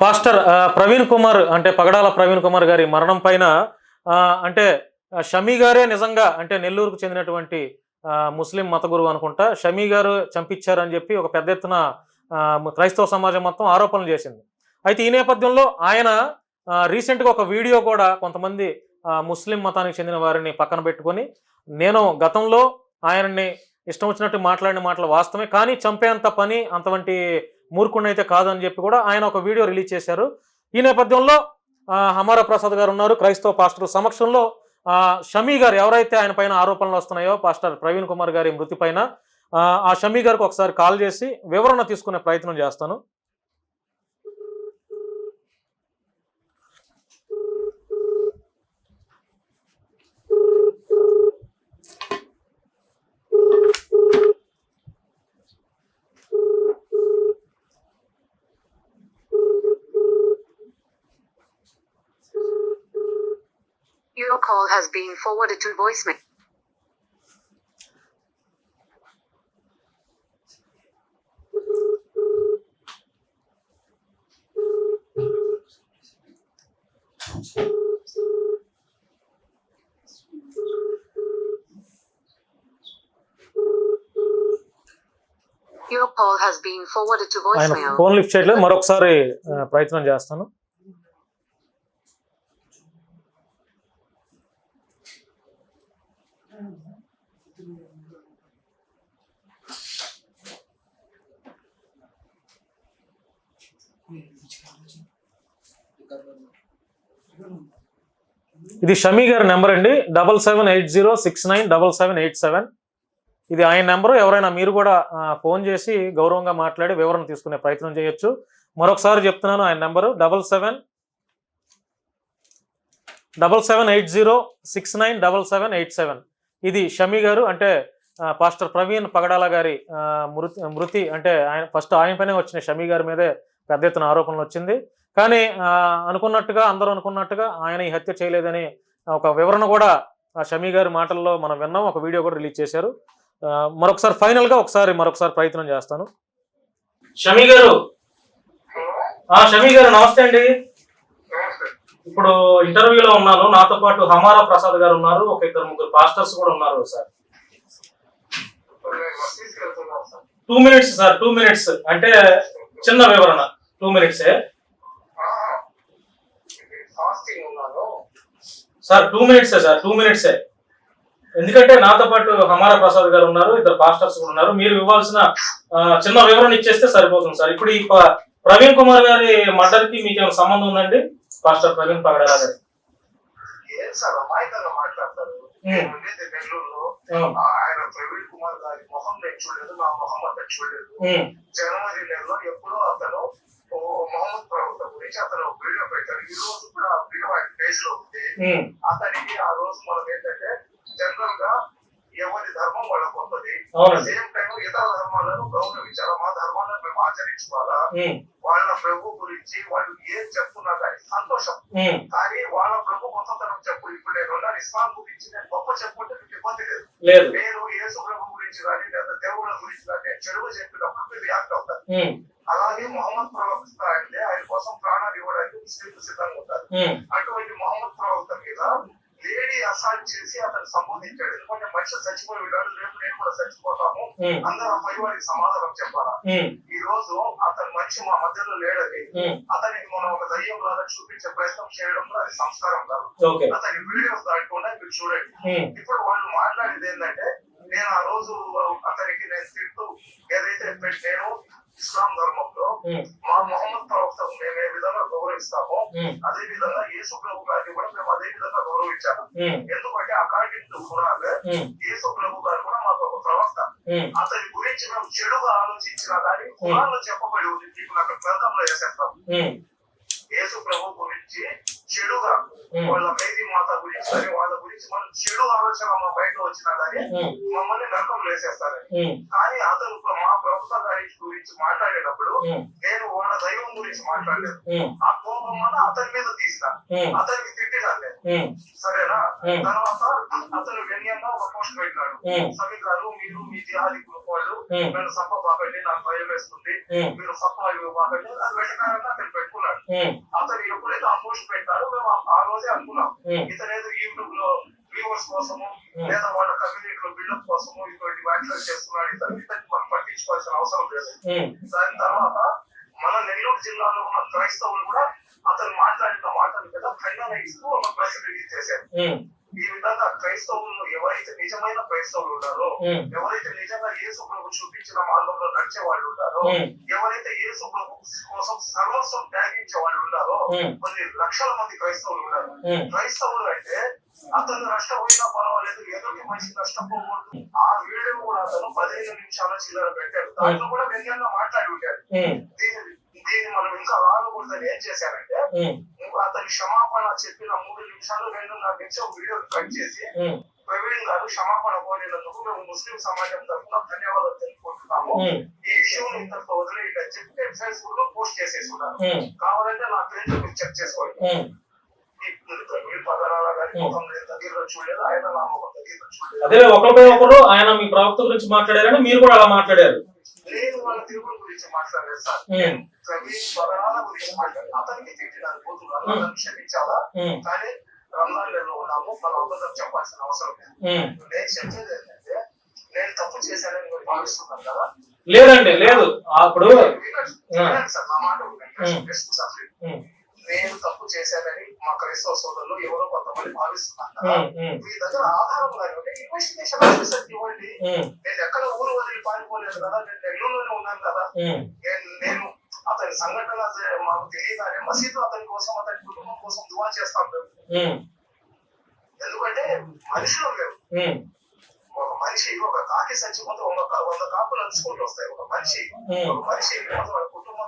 Pastor Praveen Kumar అంటే పగడాల ప్రవీణ్ కుమార్ గారి మరణం పైన అంటే షమీ గారే నిజంగా అంటే నెల్లూరుకు చెందినటువంటి ముస్లిం మత గురువు అనుకుంటా షమీ గారు చంపించారని చెప్పి ఒక పెద్ద ఎత్తున క్రైస్తవ సమాజం మొత్తం ఆరోపణలు చేసింది. అయితే ఈ నేపథ్యంలో ఆయన రీసెంట్గా ఒక వీడియో కూడా కొంతమంది ముస్లిం మతానికి చెందిన వారిని పక్కన పెట్టుకొని నేను గతంలో ఆయనని ఇష్టం వచ్చినట్టు మాట్లాడిన మాటలు వాస్తవమే కానీ చంపేంత పని అంతవంటి మూర్ఖుణ్ణైతే కాదని చెప్పి కూడా ఆయన ఒక వీడియో రిలీజ్ చేశారు. ఈ నేపథ్యంలో హమారా ప్రసాద్ గారు ఉన్నారు. క్రైస్తవ పాస్టర్ సమక్షంలో షమీ గారు ఎవరైతే ఆయన పైన ఆరోపణలు వస్తున్నాయో పాస్టర్ ప్రవీణ్ కుమార్ గారి మృతి పైన ఆ షమీ గారికి ఒకసారి కాల్ చేసి వివరణ తీసుకునే ప్రయత్నం చేస్తాను. Your call has been forwarded to voicemail. Your call has been forwarded to ఆయన voicemail. ఫోన్ లిఫ్ట్ చేయట్లేదు మరొకసారి ఆ, ప్రయత్నం చేస్తాను ఇది షమీ గారి నెంబర్ అండి. Double seven eight zero six nine double seven eight seven. ఇది ఆయన నెంబరు. ఎవరైనా మీరు కూడా ఫోన్ చేసి గౌరవంగా మాట్లాడి వివరణ తీసుకునే ప్రయత్నం చేయొచ్చు. మరొకసారి చెప్తున్నాను ఆయన number. Double seven double seven eight zero six nine double seven eight seven. ఇది షమీ గారు అంటే పాస్టర్ ప్రవీణ్ పగడాల గారి మృతి మృతి అంటే ఆయన ఫస్ట్ ఆయన పైన వచ్చిన షమీ గారి మీదే పెద్ద ఎత్తున ఆరోపణలు వచ్చింది. కానీ ఆ, అనుకున్నట్టుగా అందరూ అనుకున్నట్టుగా ఆయన ఈ హత్య చేయలేదని ఒక వివరణ కూడా ఆ షమీ గారి మాటల్లో మనం విన్నాం. ఒక వీడియో కూడా రిలీజ్ చేశారు. మరొకసారి ఫైనల్గా ఒకసారి మరొకసారి ప్రయత్నం చేస్తాను. షమీ గారు. ఆ, షమీ గారు నమస్తే అండి. ఇప్పుడు ఇంటర్వ్యూలో ఉన్నాను. నాతో పాటు హమారా ప్రసాద్ గారు ఉన్నారు. ఒక ఇద్దరు ముగ్గురు పాస్టర్స్ కూడా ఉన్నారు sir. Two minutes sir two minutes. అంటే చిన్న వివరణ. టూ మినిట్సే ఫాస్టింగ్ ఉన్నాను సార్ టూ మినిట్సే సార్ టూ మినిట్సే ఎందుకంటే నాతో పాటు హమారా ప్రసాద్ గారు ఉన్నారు ఇద్దరు పాస్టర్స్ కూడా ఉన్నారు. మీరు ఇవ్వాల్సిన చిన్న వివరణ ఇచ్చేస్తే సరిపోతుంది సార్. ఇప్పుడు ఈ ప్రవీణ్ కుమార్ గారి మర్డర్కి మీకు ఏమైనా సంబంధం ఉందండి? పాస్టర్ ప్రవీణ్ పగడాల గారి. ఆయన ప్రవీణ్ కుమార్ గారి మొహం నేను చూడలేదు నా మొహం అతను చూడలేదు. ఉమ్, జనవరి నెలలో ఎప్పుడో అతను మొహమ్మద్ ప్రవక్త గురించి అతను వీడియో పెట్టారు ఈ రోజు కూడా వీడియో ఫేస్లో ఉంది. అతనికి ఆ రోజు మనం ఏంటంటే జనరల్గా ఎవరి ధర్మం వాళ్ళకు అవునండి. సేమ్ టైం ఇతర ధర్మాలను గౌరవించాలా మా ధర్మాలను మేము ఆచరించుకోవాలా? వాళ్ళ ప్రభు గురించి వాళ్ళు ఏం చెప్తున్నా కానీ సంతోషం. కానీ వాళ్ళ ప్రభు గొప్పతనం చెప్పు. ఇప్పుడు నేను ఇస్లాం గురించి నేను గొప్ప చెప్పుకుంటే మీకు ఇబ్బంది లేదు. నేను యేసు ప్రభు గురించి కానీ లేదా దేవుళ్ళ గురించి కానీ చెడుగు చెప్పినప్పుడు మీరు రియాక్ట్ అవుతారు. అలాగే మొహమ్మద్ ప్రవక్త అంటే ఆయన కోసం ప్రాణాలు ఇవ్వడానికి ముస్లింలు సిద్ధంగా ఉంటారు. అటువంటి మొహమ్మద్ ప్రవక్త మీద లేడీ అసాల్ట్ చేసి అతను సంబోధించాడు. ఎందుకంటే మనిషి చచ్చిపోయి వెళ్ళాడు రేపు నేను కూడా చచ్చిపోతాము. అందరూ పై వారికి సమాధానం చెప్పాలా? ఈ రోజు అతని మనిషి మా మధ్యలో లేడని ఉమ్, అతనికి మనం ఒక దయ్యం లాగా చూపించే ప్రయత్నం చేయడం కూడా అది సంస్కారం కాదు. అతని వీడియోస్ దాటుకుండా మీరు చూడండి. ఇప్పుడు వాళ్ళు మాట్లాడేది ఏంటంటే నేను ఆ రోజు అతనికి నేను తింటూ ఏదైతే నేను ఇస్లాం ధర్మంలో మా మొహమ్మద్ ప్రవక్తను మేము ఏ విధంగా గౌరవిస్తామో అదే విధంగా యేసు ప్రభు గారిని కూడా మేము అదే విధంగా గౌరవించాము. ఎందుకంటే అకార్డింగ్ టు ఖురాన్ యేసు ప్రభు గారు కూడా మాకు ఒక ప్రవక్త. అతని గురించి మేము చెడుగా ఆలోచించినా కానీ ఖురాన్లో చెప్పబడి ఉంది. మీకు నాకు గ్రంథంలో వేసేస్తాం యేసు ప్రభు గురించి చెడుగా వాళ్ళ మేరీ మాత గురించి కానీ వాళ్ళ గురించి మనం చెడు ఆలోచన మా బయట వచ్చినా కానీ మమ్మల్ని నరకం వేసేస్తారని ఉమ్, కానీ అతను మా ప్రభుత్వ గారి గురించి మాట్లాడేటప్పుడు నేను వాళ్ళ దైవం గురించి మాట్లాడలేదు. ఆ కోపం వల్ల అతని మీద తీసిన. అతనికి తిట్టినాను సరేనా. తర్వాత అతను వ్యంగ్యంగా ఒక పోస్ట్ పెట్టినాడు. సమీ గారు మీరు మీ జిహాదీ గ్రూప్ వాళ్ళు నన్ను సప్ప బాకండి నాకు భయం వేస్తుంది. మీరు సప్ప బాకండి అది వెంటకాలంగా అతను పెట్టుకున్నాడు. అతను ఎప్పుడైతే ఆ పోస్ట్ పెట్టారో మేము ఆ- రోజే అనుకున్నాం. ఇతనేదో యూట్యూబ్లో వ్యూవర్స్ కోసము. లేదా వాళ్ళ కమ్యూనిటీలో బిల్డప్ కోసము ఇటువంటి వ్యాఖ్యలు చేస్తున్నాడు ఇతను ఇతనికి మనం పట్టించుకోవాల్సిన అవసరం లేదు. దాని తర్వాత మన నెల్లూరు జిల్లాలో ఉన్న క్రైస్తవులు కూడా అతను మాట్లాడిన మాటలు కదా ఖండన ఇస్తూ ఒక ప్రెస్ రిలీజ్ చేశారు. ఈ విధంగా క్రైస్తవులు ఎవరైతే నిజమైన క్రైస్తవులు ఉన్నారో ఎవరైతే నిజంగా యేసు ప్రభు చూపించిన మార్గంలో నడిచే వాళ్ళు ఉన్నారో ఎవరైతే యేసు ప్రభు కోసం సర్వస్వం త్యాగించే వాళ్ళు ఉన్నారో కొన్ని లక్షల మంది క్రైస్తవులు ఉన్నారు. క్రైస్తవులు అంటే అతను నష్టపోయినా పర్వాలేదు ఎదుటి మనిషి నష్టపోకూడదు. ఆ వీడియో కూడా అతను పదిహేను నిమిషాల చిల్లర పెట్టాడు. దాంట్లో కూడా వ్యంగ్యంగా మాట్లాడి ఉంటాడు. దీన్ని మనం ఇంకా రాకూడదని ఏం చేశారంటే నువ్వు అతని క్షమాపణ చెప్పిన మూడు నిమిషాలు రెండున్నర నిమిషం వీడియో కట్ చేసి ప్రవీణ్ గారు క్షమాపణ కోరినందుకు మేము ముస్లిం సమాజం తరఫున ధన్యవాదాలు తెలుపుకుంటున్నాము. ఈ విషయం ఇంతకు వదిలేయండి నేను ఫేస్బుక్లో పోస్ట్ చేసేసి ఉన్నాను ఉమ్, కావాలంటే నా పేజ్లో మీరు చెక్ చేసుకోండి. అదే ఒకరిపై ఒకరు ఆయన మీ ప్రవక్త గురించి మాట్లాడారని మీరు కూడా అలా మాట్లాడారు. వాళ్ళ తిరుగుడు గురించి మాట్లాడలేదు సార్. ప్రవీణ్ పదరాల గురించి మాట్లాడి అతనికి తిట్టినాను పోతున్నాను నన్ను క్షమించాలా? కానీ రంజాన్ నెలలో ఉన్నాము. మన అబద్ధం చెప్పాల్సిన అవసరం లేదు. నేను చెప్పేది ఏంటంటే నేను తప్పు చేశానని మీరు భావిస్తున్నాను కదా. లేదండి లేదు. అప్పుడు సార్ నా మాట నేను తప్పు చేశానని మా క్రైస్తవ సోదరులు ఎవరో కొంతమంది భావిస్తున్నారు మీ దగ్గర ఆధారం ఇన్వెస్టిగేషన్ ఆఫీసర్ ఇవ్వండి. నేను ఎక్కడ ఊరు వదిలి పారిపోలేదు కదా. నేను నెల్లూరులోనే ఉన్నాను కదా. నేను అతని సంఘటన మాకు తెలియదానే మసీదు అతని కోసం అతని కుటుంబం కోసం దువా చేస్తాం మేము. ఎందుకంటే మనుషులు మేము ఉమ్, ఒక మనిషి ఒక కాకి చచ్చిపోతే ఒక వంద కాపులు అంచుకుంటూ వస్తాయి. ఒక మనిషి ఒక మనిషి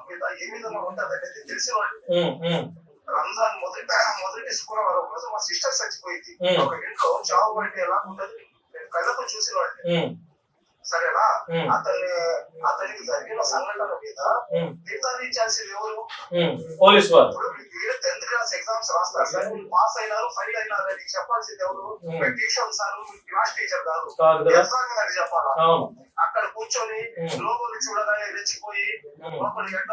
వాళ్ళ మీద ఏ విధంగా ఉంటుంది అనేది తెలిసిన వాళ్ళు ఉమ్, ఉమ్, రంజాన్ మొదటి మొదటి శుక్రవారం రోజు మా సిస్టర్ చచ్చిపోయింది. ఒక ఇంట్లో చావు అంటే ఎలా ఉంటది? నేను కళ్ళతో చూసిన ఉమ్, సరేనా. అతని అతనికి జరిగిన సంఘటన మీద నిర్ధారించాల్సింది ఎవరు. పోలీస్ వారు. ఇప్పుడు మీరు టెన్త్ క్లాస్ ఎగ్జామ్స్ రాస్తారు. సార్ మీరు పాస్ అయినారు ఫెయిల్ అయినారు అని చెప్పాల్సింది ఎవరు? ట్యూషన్ సార్ క్లాస్ టీచర్ కాదు. ఎగ్జామ్ అని చెప్పాలా? అక్కడ కూర్చొని. లోపలి చూడగానే రెచ్చిపోయి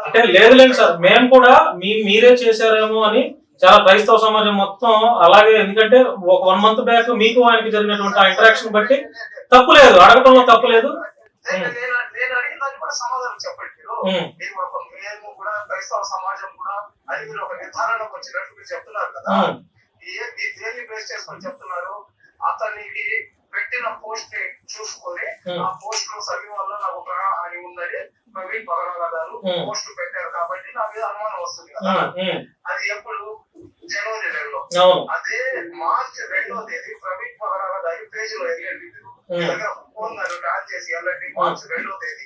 అంటే లేదులేండి సార్ మేము కూడా మీ మీరే చేశారేమో అని చాలా క్రైస్తవ సమాజం మొత్తం అలాగే ఎందుకంటే ఒక వన్ మంత్ బ్యాక్ మీకు ఆయనకి జరిగినటువంటి ఆ ఇంటరాక్షన్ బట్టి అడగటంలో మేము ఒక మేము కూడా క్రైస్తవ సమాజం కూడా మీరు ఒక నిర్ధారణకు వచ్చినట్టు మీరు చెప్తున్నారు కదా. దేన్ని బేస్ చేసుకొని చెప్తున్నారు అతనికి పెట్టిన పోస్ట్ చూసుకొని. ఆ పోస్ట్లో వల్ల నాకు ప్రాణహాని ఉందని ప్రవీణ్ గారు Hmm. పోస్ట్ పెట్టారు కాబట్టి నా మీద అనుమానం వస్తుంది కదా. అది ఎప్పుడు జనవరి నెలలో అదే మార్చి రెండో తేదీ ప్రవీణ్ పగడాల గారి పేజ్లో వెళ్ళండి మీరు. మీ Hmm. దగ్గర ఫోన్ నన్ను ట్యాన్ చేసి వెళ్ళండి మార్చి రెండో తేదీ.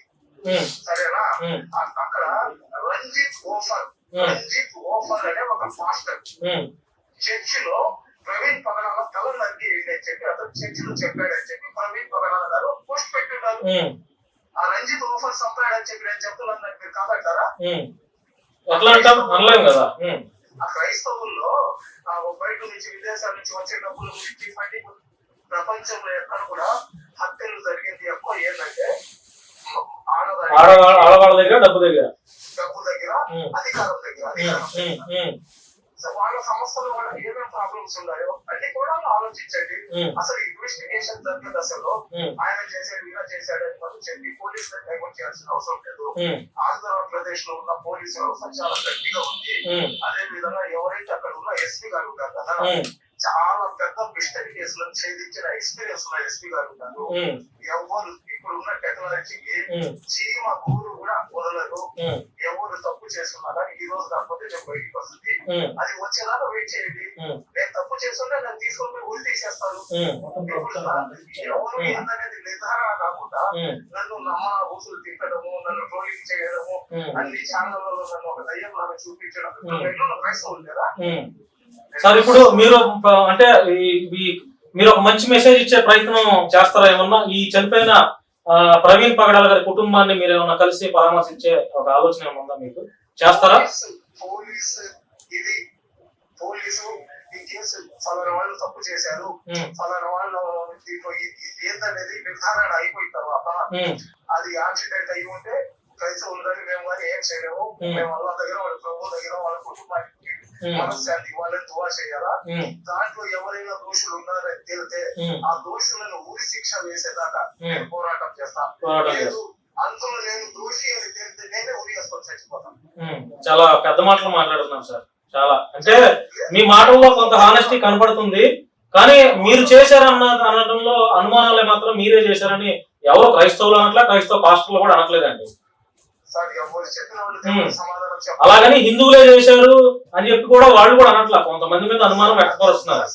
సరేనా? అక్కడ రంజిత్ ఓఫర్. రంజిత్ ఓఫర్ అనే ఒక మాస్టర్. ఉమ్, చర్చిలో ప్రవీణ్ పగడాల తల నరికి నేను చెప్పి అతను చర్చిలో చెప్పాడని చెప్పి ప్రవీణ్ పగడాల గారు పోస్ట్ పెట్టున్నారు. ఆ రంజిత్ ఓఫర్ చంపాడని చెప్పి నేను చెప్తున్నాను. మీరు కాదంటారా. ఎట్లా అంటాం అనలేం కదా. ఆ క్రైస్తవుల్లో ఆ బయట నుంచి విదేశాల నుంచి వచ్చే డబ్బుల గురించి ఫండింగ్ ప్రపంచంలో ఎక్కడ కూడా హత్యలు జరిగేది ఎక్కువ ఏంటంటే ఆడవాళ్ళ దగ్గర డబ్బు దగ్గర డబ్బు దగ్గర. అధికారం దగ్గర సో వాళ్ళ సంస్థలు వాళ్ళ ఏమేమి ప్రాబ్లమ్స్ ఉన్నాయో అన్ని కూడా ఆలోచించండి. అసలు ఇన్వెస్టిగేషన్ జరిగే దశలో ఆయన చేసాడు ఇలా చేశాడు అని మనం చెప్పి పోలీసులకు డైవర్ట్ చేయాల్సిన అవసరం లేదు. ఆంధ్రప్రదేశ్లో ఉన్న పోలీసు వ్యవస్థ చాలా గట్టిగా ఉంది. అదే విధంగా ఎవరైతే అక్కడ ఉన్న ఎస్పీ గారు ఉంటారు కదా చాలా పెద్ద మిస్టరీ కేసులను ఛేదించిన ఎక్స్పీరియన్స్ ఉన్న ఎస్పీ గారు ఉన్నారు ఉమ్, ఎవరు ఇప్పుడు ఉన్న టెక్నాలజీకి చీమ గూరు కూడా వదలరు ఉమ్, ఎవరు తప్పు చేస్తున్నా కానీ ఈ రోజు కాకపోతే నేను బయటికి వస్తుంది. అది వచ్చేదాకా వెయిట్ చేయండి. నేను తప్పు చేస్తుంటే నన్ను తీసుకొని ఉరి తీసేస్తారు. ఎవరు ఏందనేది నిర్ధారణ కాకుండా నన్ను నమ్మ ఊసులు తిట్టడము నన్ను ట్రోలింగ్ చేయడము అన్ని ఛానళ్ళలో నన్ను ఒక దయ్యం లాగా చూపించడం. క్రైస్తవులు కదా. సార్ ఇప్పుడు మీరు అంటే మీరు ఒక మంచి మెసేజ్ ఇచ్చే ప్రయత్నం చేస్తారా ఏమన్నా? ఈ చనిపోయిన ప్రవీణ్ పగడాల గారి కుటుంబాన్ని మీరు ఏమన్నా కలిసి పరామర్శించే ఒక ఆలోచన ఏమన్నా ఉందా మీకు? చేస్తారా? పోలీసు ఇది పోలీసు ఈ కేసు వాళ్ళు తప్పు చేశారు. ఫలానా వాళ్ళు దీంట్లో ఏందనేది నిర్ధారణ అయిపోయిన తర్వాత అది యాక్సిడెంట్ అయి ఉంటే క్రైస్తవులు కానీ మేము కానీ ఏం చేయలేము. మేము వాళ్ళ దగ్గర వాళ్ళ ప్రభు దగ్గర వాళ్ళ కుటుంబానికి. మనశ్శాంతి వాళ్ళని దువా చేయాలా దాంట్లో ఎవరైనా దోషులు ఉన్నారని తేలితే ఉమ్, ఆ దోషులను ఉరి శిక్ష వేసేదాకా Hmm. నేను పోరాటం చేస్తా. పోరాటం లేదు అందులో నేను దోషి అని తేలితే నేనే ఉరి వేసుకొని చచ్చిపోతాను. ఉమ్. చాలా పెద్ద మాటలు మాట్లాడుతున్నాం సార్. చాలా. అంటే మీ మాటల్లో కొంత హానెస్టీ కనపడుతుంది కానీ మీరు చేశారన్న అనడంలో అనుమానాలే మాత్రం మీరే చేశారని ఎవరు క్రైస్తవులు అనట్లా క్రైస్తవ పాస్టర్లు కూడా అనట్లేదండి. అలాగని హిందువులే చేశారు అని చెప్పి కూడా వాళ్ళు కూడా అనట్లా కొంతమంది మీద అనుమానం వ్యక్తపరుస్తున్నారు.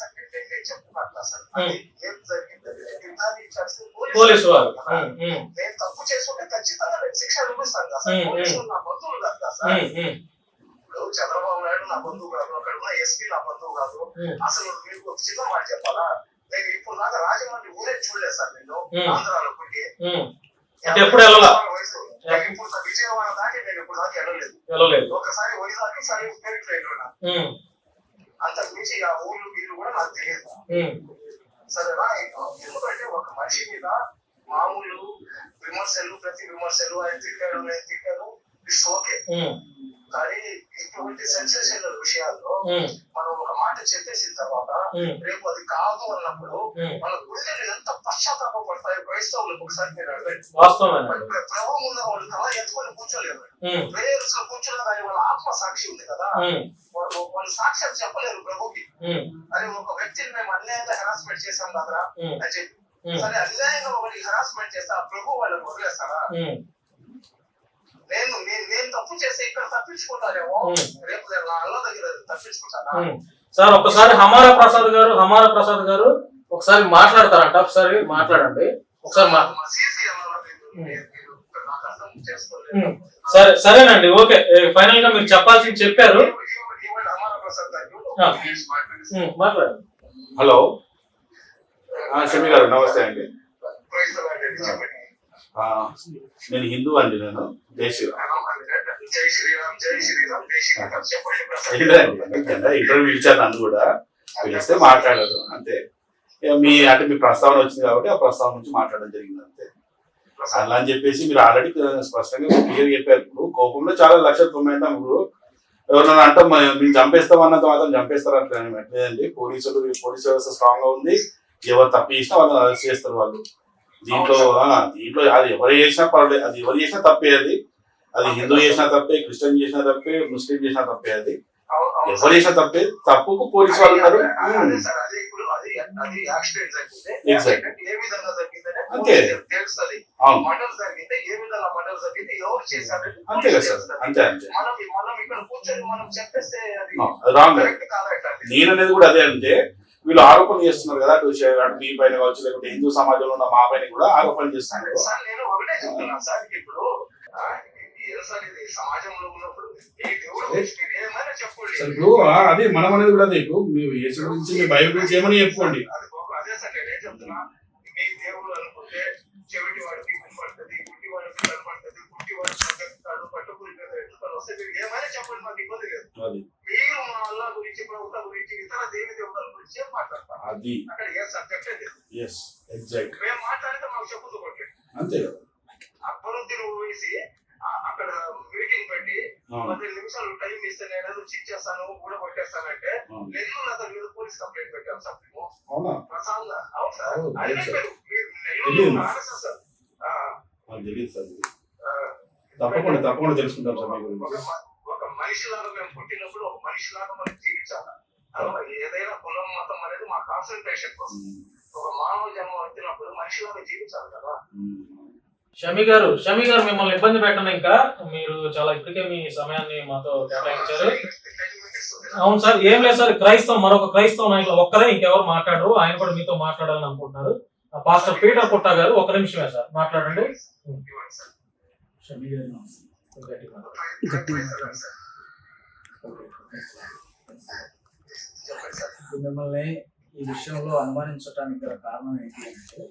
పోలీసు వారు కదా. ఉమ్, ఉమ్, నేను తప్పు చేసుకుంటే ఖచ్చితంగా నేను శిక్ష అనుభవిస్తాను కదా సార్. పోలీసులు నా బంధువులు కాదు కదా సార్ ఉమ్, ఉమ్, ఇప్పుడు చంద్రబాబు నాయుడు నా బంధువు కాదు అక్కడ ఉన్న ఎస్పీ నా బంధువు కాదు. అసలు మీకు ఒక చిన్న మాట చెప్పాలా? నేను ఇప్పుడు దాకా రాజమండ్రి ఊరే చూడలేదు సార్ నేను. ఆంధ్రాలో. అంటే ఎప్పుడు వెళ్ళలా? ఇప్పుడు విజయవాడ దాటి నేను ఇప్పుడు దాకా వెళ్ళలేదు. వెళ్ళలేదు ఒకసారి వైజాగ్ సరే పేరు వెళ్ళినా ఉమ్, అంతకు మించి ఆ ఊళ్ళు వీళ్ళు కూడా నాకు తెలియదు సరేనా ఎందుకంటే ఒక మనిషి మీద మామూలు విమర్శలు ప్రతి విమర్శలు ఆయన తిట్టాడు నేను తిట్టాను ఇట్స్ ఓకే కానీ ఇటువంటి సెన్సేషనల్ విషయాల్లో మనం ఒక మాట చెప్పేసిన తర్వాత రేపు అది కాదు అన్నప్పుడు. మన గుండెలు ఎంత పశ్చాత్తాప పడతాయో క్రైస్తవులకు ఒకసారి మీరు అడగండి. ప్రభు ముందు వాళ్ళు తల ఎత్తుకొని కూర్చోలేరు. ప్రేయర్స్లో కూర్చున్నా కానీ వాళ్ళ ఆత్మ సాక్షి ఉంది కదా. వాళ్ళు వాళ్ళు సాక్ష్యం చెప్పలేరు ప్రభుకి అని ఒక వ్యక్తిని మేము అన్యాయంగా హెరాస్మెంట్ చేశాం కదా అని చెప్పి. సరే అన్యాయంగా ఒకరికి హెరాస్మెంట్ చేస్తే ఆ ప్రభు వాళ్ళని వదిలేస్తారా. నేను నేను నేను తప్పు చేస్తే ఇక్కడ తప్పించుకుంటానేమో. రేపు అల్ల దగ్గర తప్పించుకుంటానా. సార్ ఒకసారి హమారా ప్రసాద్ గారు హమారా ప్రసాద్ గారు ఒకసారి మాట్లాడతారంట. ఒకసారి మాట్లాడండి. ఒకసారి. సరే సరేనండి. ఓకే. ఫైనల్గా మీరు చెప్పాల్సింది చెప్పారు. మాట్లాడండి. హలో. ఆ, షమి గారు నమస్తే అండి. నేను హిందూ అండి నేను. జై శ్రీరామ్. ఇంటర్వ్యూ ఇచ్చారు నన్ను కూడా. పిలిస్తే మాట్లాడారు అంతే. ఇక మీ అంటే మీ ప్రస్తావన వచ్చింది కాబట్టి ఆ ప్రస్తావన నుంచి మాట్లాడడం జరిగింది అంతే. అలా అని చెప్పేసి మీరు ఆల్రెడీ స్పష్టంగా క్లియర్ చెప్పారు. ఇప్పుడు కోపంలో చాలా లక్ష తొమ్మిది ఇప్పుడు ఎవరైనా అంటే మేము చంపేస్తాం అన్నంత మాత్రం చంపేస్తారు అట్లా లేదండి పోలీసులు పోలీసు వ్యవస్థ స్ట్రాంగ్గా ఉంది. ఎవరు తప్పు చేసినా వాళ్ళని అరెస్ట్ చేస్తారు వాళ్ళు. దీంట్లో దీంట్లో అది ఎవరు చేసినా పర్వాలేదు. అది ఎవరు చేసినా తప్పే అది. అది హిందూ చేసినా తప్పే క్రిస్టియన్ చేసినా తప్పే ముస్లిం చేసినా తప్పే అది. ఎవరు. చేసినా తప్పే. తప్పుకు పోలీసు వాళ్ళు ఉన్నారు అంతే. అంతే కదా సార్. అంతే అంతే. రాంగ్. నేను అనేది కూడా అదే అంటే వీళ్ళు ఆరోపణ చేస్తున్నారు కదా అటు అటు మీ పైన కావచ్చు లేకపోతే హిందూ సమాజంలో ఉన్న మా పైన కూడా ఆరోపణ చేస్తున్నారు నేను ఒకటే చెప్తున్నా సార్ ఇప్పుడు ఆ, ఏం సార్ ఇది సమాజంలో ఉన్నప్పుడు ఏ దేవుడు గురించి మీరు ఏమైనా చెప్పండి. సార్ ఇప్పుడు ఆ, అదే మనం అనేది కూడా అదే ఇప్పుడు మీ యేసు గురించి మీ బైబిల్ గురించి ఏమని చెప్పుకోండి. అది ఒక- అదే సార్ నేను ఏం చెప్తున్నా మీ దేవుడు అనుకుంటే చెవిటి వాడికి కనపడుతుంది గుడ్డి వాడికి కనపడుతుంది గుడ్డి వాడికి కనపడతాడు పట్టుకుని మీద ఎత్తుకొని వస్తే మీరు ఏమైనా చెప్పండి మాకు ఇబ్బంది లేదు. మీరు మా అల్లా గురించి ప్రభుత్వ గురించి ఇతర దేవి అది. ఎస్ ఎగ్జాక్ట్ మేము మాట్లాడితే మాకు కొట్టండి అంతే కదా. అక్బరుద్దీన్ అక్కడ మీటింగ్ పెట్టి. పదిహేను నిమిషాలు టైం ఇస్తే నేను ఏదో చిచ్చేస్తాను కూడా కొట్టేస్తానంటే. నెల్లూరు అతని మీద పోలీస్ కంప్లైంట్ పెట్టాం సార్ మేము. అవునా? ప్రశాంత్ అవును సార్. మీరు తెలియదు. సార్. తప్పకుండా తప్పకుండా తెలుసుకుంటాం సార్ ఒక మనిషిలాగా మేము పుట్టినప్పుడు ఒక మనిషిలాగా మనం జీవించాలి? ఏదైనా కులం మతం అనేది మా కాన్సన్ట్రేషన్ కోసం. ఒక మానవ జన్మ వచ్చినప్పుడు మనిషిలాగా జీవించాలి కదా. షమి గారు షమి గారు మిమ్మల్ని ఇబ్బంది పెట్టను ఇంకా. మీరు చాలా ఇప్పటికే మీ సమయాన్ని మాతో కేటాయించారు. అవును సార్ ఏం లేదు సార్ క్రైస్తవం మరొక క్రైస్తవ నాయకులు ఒక్కరే ఇంకెవరు మాట్లాడరు. ఆయన కూడా మీతో మాట్లాడాలని అనుకుంటున్నారు. ఆ పాస్టర్ పీటర్ పుట్టా గారు ఒక నిమిషమే సార్ మాట్లాడండి. షమి గారు గట్టిగా మిమ్మల్ని ఈ విషయంలో అనుమానించడానికి గల కారణం ఏంటి అంటే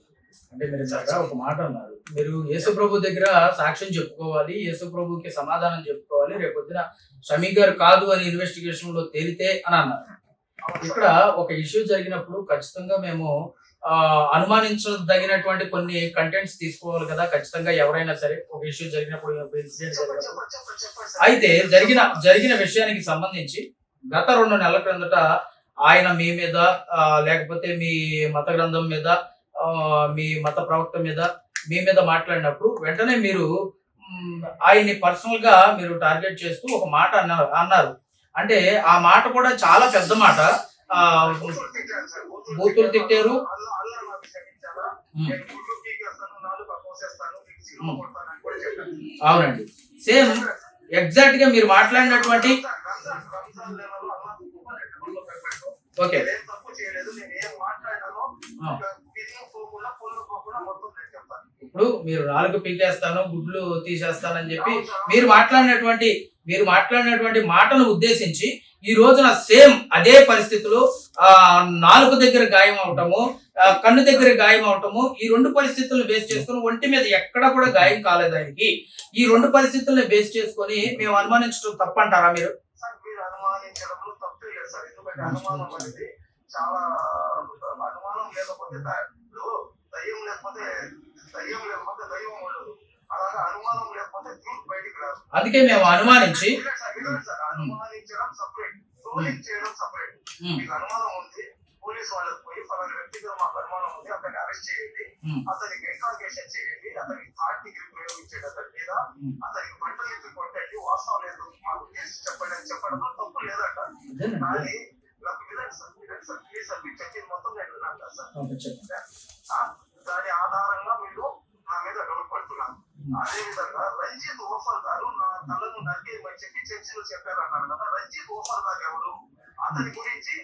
అంటే మీరు ఇందాక ఒక మాట అన్నారు. మీరు యేసు ప్రభు దగ్గర సాక్ష్యం చెప్పుకోవాలి యేసు ప్రభుకి సమాధానం చెప్పుకోవాలి రేపొద్దున షమీ గారు కాదు అని ఇన్వెస్టిగేషన్లో తేలితే అని అన్నారు. ఇక్కడ ఒక ఇష్యూ జరిగినప్పుడు ఖచ్చితంగా మేము ఆ, అనుమానించదగినటువంటి కొన్ని కంటెంట్స్ తీసుకోవాలి కదా ఖచ్చితంగా ఎవరైనా సరే ఒక ఇష్యూ జరిగినప్పుడు ఇన్సిడెంట్ అయితే జరిగిన జరిగిన విషయానికి సంబంధించి గత రెండు నెలల క్రిందట ఆయన మీ మీద లేకపోతే మీ మత గ్రంథం మీద మీ మత ప్రవక్త మీద మీ మీద మాట్లాడినప్పుడు వెంటనే మీరు ఆయన్ని పర్సనల్గా మీరు టార్గెట్ చేస్తూ ఒక మాట అన్నారు అన్నారు. అంటే ఆ మాట కూడా చాలా పెద్ద మాట. బూతులు తిట్టారు. అవునండి. సేమ్ ఎగ్జాక్ట్గా మీరు మాట్లాడినటువంటి రంజాన్- రంజాన్ నెలలో అల్లా కుటుంబం లెక్కలో పెట్టాడు. ఓకే నేనేం తప్పు చేయలేదు నేను ఏం మాట్లాడానో ఆ. విధిగా పోకుండా పొల్లు పోకుండా మొత్తం నేను చెప్తాను. ఇప్పుడు మీరు నాలుగు పీకేస్తాను గుడ్లు తీసేస్తానని చెప్పి మీరు మాట్లాడినటువంటి మీరు మాట్లాడినటువంటి మాటను ఉద్దేశించి ఈ రోజున సేమ్ అదే పరిస్థితులు ఆ నాలుగు దగ్గర గాయం అవటము కన్ను దగ్గర గాయం అవటము ఈ రెండు పరిస్థితులను బేస్ చేసుకొని ఒంటి మీద ఎక్కడ కూడా గాయం కాలేదు ఆయనకి. ఈ రెండు పరిస్థితుల్ని బేస్ చేసుకొని మేము అనుమానించడం తప్పంటారా మీరు? అనుమానం అనేది చాలా అనుమానం లేకపోతే దయ్యం లేకపోతే దయ్యం లేకపోతే ఉండదు. అలాగే అనుమానం లేకపోతే బయటికి రాదు. అందుకే మేము అనుమానించి సార్. అనుమానించడం సపరేట్ ట్రోలింగ్ చేయడం సపరేట్ ఉమ్, మీకు అనుమానం ఉంది పోలీస్ వాళ్ళకి పోయి వ్యక్తిగా మాకు అనుమానం ఉంది అతన్ని అరెస్ట్ చేయండి. అతనికి ఇంట్రాగేషన్ చేయండి అతనికి థర్డ్ డిగ్రీ అతని మీద. అతనికి బట్టలు ఎత్తి కొట్టండి వాస్తవం లేదు. మాకు చేసి చెప్పండి అని చెప్పడంలో తప్పు లేదంట. కానీ దాని ఆధారంగా మీరు నా మీద డౌట్ పడుతున్నారు అదే విధంగా రంజిత్ ఓఫర్ గారు నా తలను నరికేయమని చెప్పి చర్చలు చెప్పారన్నారు కదా రంజిత్ ఓఫర్ గారు ఎవరు? అతని గురించి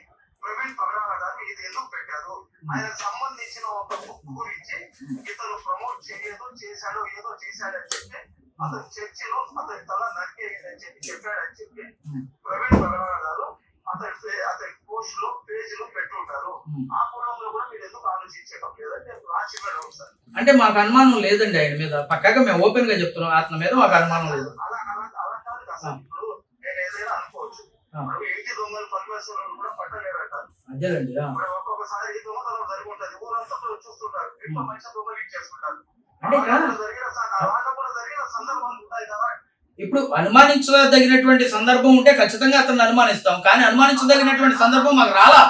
ప్రవీణ్ పగడాల గారు ఇది ఎందుకు పెట్టారు ఆయనకు సంబంధించిన ఒక బుక్ గురించి ఇతను ప్రమోట్ చేయలేదు చేశాడో ఏదో చేశాడని చెప్పి అతని చర్చిలో అతని తల నరికేయని చెప్పి చెప్పాడని చెప్పి ప్రవీణ్ పగడాల గారు అతని పే- అతని పోస్ట్లో పేజ్లో పెట్టుంటారు ఆ కోణంలో కూడా మీరు ఎందుకు ఆలోచించడం లేదని నేను రాసి మేడం సార్ అంటే మాకు అనుమానం లేదండి ఆయన మీద. పక్కాగా మేము ఓపెన్గా చెప్తున్నాం. అతని మీద మాకు అనుమానం లేదు. అదేనండి. ఇప్పుడు అనుమానించదగినటువంటి సందర్భం ఉంటే ఖచ్చితంగా అతన్ని అనుమానిస్తాం. కానీ అనుమానించదగినటువంటి సందర్భం మాకు రాలా.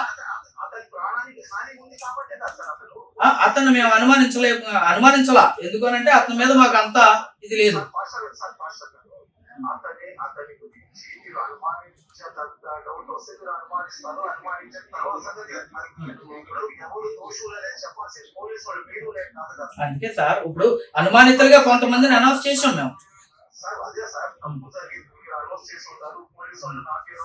అతన్ని మేము అనుమానించలే అనుమానించలా. ఎందుకనంటే అతని మీద మాకు అంత ఇది లేదు. సార్ పాస్టర్ డౌట్ వస్తే అనుమానిస్తారు ఎవరు వాళ్ళు మీరు అందుకే సార్ ఇప్పుడు అనుమానితులుగా కొంతమందిని అనౌన్స్ చేసాం మేము. సార్ అదే సార్ చేసి ఉంటారు పోలీసు వాళ్ళు నా పేరు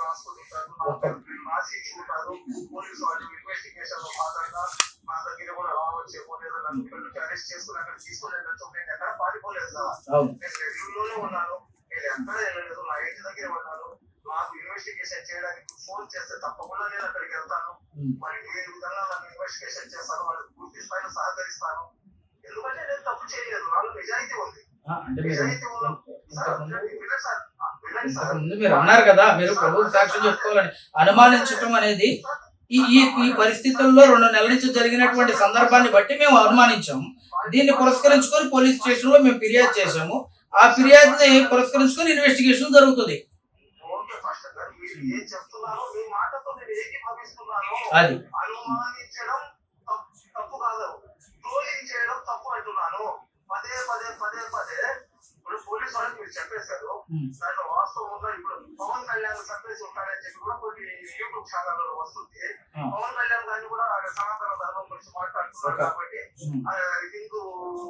వాళ్ళు ఇన్వెస్టిగేషన్ అరెస్ట్ చేసుకుని అక్కడ తీసుకుని వెళ్ళొచ్చు నేను ఎక్కడ పారిపోలేదు నేను ఉన్నాను నేను ఎక్కడ వెళ్ళలేదు నా దగ్గర ఉన్నాను నాకు ఇన్వెస్టిగేషన్ చేయడానికి ఫోన్ చేస్తే తప్పకుండా నేను అక్కడికి వెళ్తాను. మరి ఏ విధంగా నన్ను ఇన్వెస్టిగేషన్ చేస్తాను వాళ్ళకి పూర్తి స్థాయిలో సహకరిస్తాను ఎందుకంటే నేను తప్పు చేయలేదు నిజాయితీ ఉంది మీరు నిజాయితీ ఉన్న సార్ అన్నారు కదా మీరు ప్రభువు సాక్ష్యం చెప్పుకోవాలని అనుమానించటం అనేది ఈ ఈ ఈ పరిస్థితుల్లో రెండు నెలల నుంచి జరిగినటువంటి సందర్భాన్ని బట్టి మేము అనుమానించాము. దీన్ని పురస్కరించుకొని పోలీస్ స్టేషన్లో మేము ఫిర్యాదు చేశాము. ఆ ఫిర్యాదుని పురస్కరించుకొని ఇన్వెస్టిగేషన్ జరుగుతుంది. అది. తప్పు- కాదు చేయడం తప్పు అంటున్నాను పదే పదే పదే పదే ఇప్పుడు పోలీసు వాళ్ళకి మీరు చెప్పేశారు. దాంట్లో వాస్తవంగా ఇప్పుడు పవన్ కళ్యాణ్ చంపేసి ఉంటాడని చెప్పి కూడా కొన్ని యూట్యూబ్ ఛానల్లో వస్తుంది. పవన్ కళ్యాణ్ గారిని కూడా సనాతన ధర్మం గురించి మాట్లాడుతున్నారు. కాబట్టి హిందూ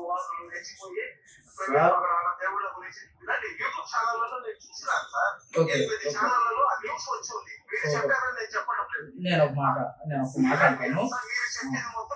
వాళ్ళు రెచ్చిపోయి సార్. దేవుళ్ళ గురించి ఇలాంటి యూట్యూబ్ ఛానళ్ళలో నేను చూసినాను సార్ ఎనిమిది ఛానళ్ళలో ఆ న్యూస్ వచ్చింది మీరు ఓకే. చెప్పారని నేను చెప్పడం లేదు నేను ఒక మాట నేను ఒక మాట మీరు చెప్పేది మొత్తం